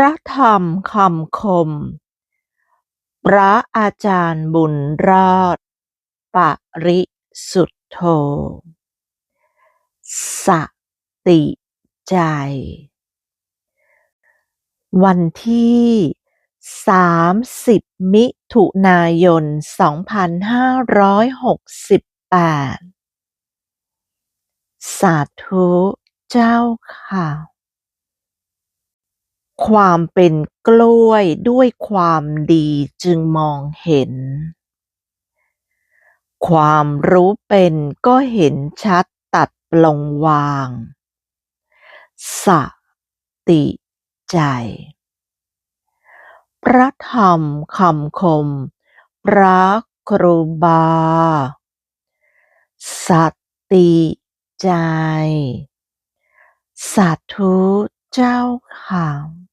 ระธรรมคำคม พระอาจารย์บุญรอด ปริสุทธโธ สติใจ วันที่ 30 มิถุนายน 2568 สาธุเจ้าค่ะ ความเป็นกล้วยด้วยความดีจึงมองเห็น ความรู้เป็นก็เห็นชัดตัดปลงวาง สติใจ พระธรรมคำคม พระครูบา สติใจ สาธุเจ้าค่ะ